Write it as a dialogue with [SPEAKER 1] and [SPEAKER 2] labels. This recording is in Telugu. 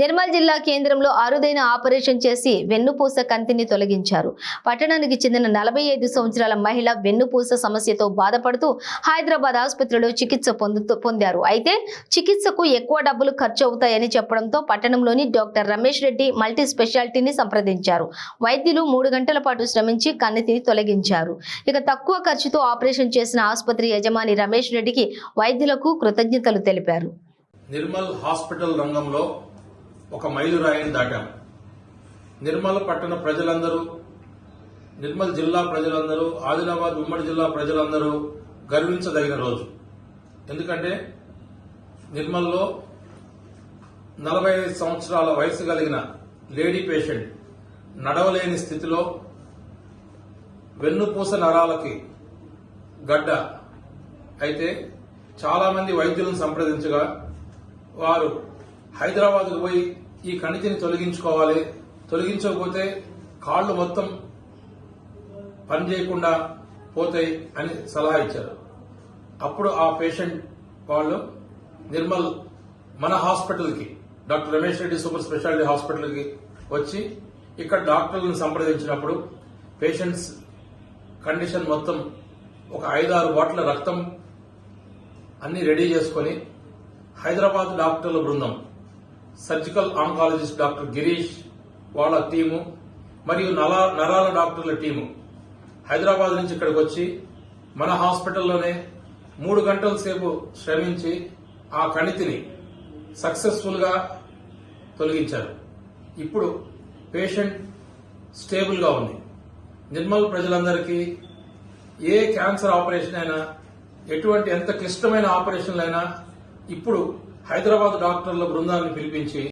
[SPEAKER 1] నిర్మల్ జిల్లా కేంద్రంలో అరుదైన ఆపరేషన్ చేసి వెన్నుపూస కంతిని తొలగించారు. పట్టణానికి చెందిన నలభై ఐదు సంవత్సరాల మహిళ వెన్నుపూస సమస్యతో బాధపడుతూ హైదరాబాద్ ఆసుపత్రిలో చికిత్స పొందారు. అయితే చికిత్సకు ఎక్కువ డబ్బులు ఖర్చు అవుతాయని చెప్పడంతో పట్టణంలోని డాక్టర్ రమేష్ రెడ్డి మల్టీ స్పెషాలిటీని సంప్రదించారు. వైద్యులు మూడు గంటల పాటు శ్రమించి కన్నితిని తొలగించారు. ఇక తక్కువ ఖర్చుతో ఆపరేషన్ చేసిన ఆసుపత్రి యజమాని రమేష్ రెడ్డికి వైద్యులకు కృతజ్ఞతలు తెలిపారు.
[SPEAKER 2] నిర్మల్ హాస్పిటల్ రంగంలో ఒక మైలురాయిని దాటాం. నిర్మల్ పట్టణ ప్రజలందరూ నిర్మల్ జిల్లా ప్రజలందరూ ఆదిలాబాద్ ఉమ్మడి జిల్లా ప్రజలందరూ గర్వించదగిన రోజు. ఎందుకంటే నిర్మల్లో నలభై ఐదు సంవత్సరాల వయసు కలిగిన లేడీ పేషెంట్ నడవలేని స్థితిలో వెన్నుపూస నరాలకి గడ్డ. అయితే చాలామంది వైద్యులను సంప్రదించగా వారు హైదరాబాద్కు పోయి ఈ కణితిని తొలగించుకోవాలి. తొలగించకపోతే కాళ్ళు మొత్తం పని చేయకుండా పోతాయి అని సలహా ఇచ్చారు. అప్పుడు ఆ పేషెంట్ వాళ్ళు నిర్మల్ మన హాస్పిటల్కి doctor Ramesh Reddy super speciality హాస్పిటల్కి వచ్చి ఇక్కడ డాక్టర్లను సంప్రదించినప్పుడు పేషెంట్స్ కండిషన్ మొత్తం ఒక ఐదారు బాట్ల రక్తం అన్ని రెడీ చేసుకొని హైదరాబాద్ డాక్టర్ల బృందం సర్జికల్ ఆంకాలజిస్ట్ డాక్టర్ గిరీష్ వాళ్ళ టీము మరియు నలా నరాల డాక్టర్ల టీము. హైదరాబాద్ నుంచి ఇక్కడికి వచ్చి మన హాస్పిటల్లోనే మూడు గంటల సేపు శ్రమించి ఆ కణితిని సక్సెస్ఫుల్గా తొలగించారు. ఇప్పుడు పేషెంట్ స్టేబుల్గా ఉంది. నిర్మల్ ప్రజలందరికీ ఏ క్యాన్సర్ ఆపరేషన్ అయినా ఎటువంటి ఎంత క్లిష్టమైన ఆపరేషన్లైనా ఇప్పుడు హైదరాబాద్ డాక్టర్ల బృందాన్ని పిలిపించి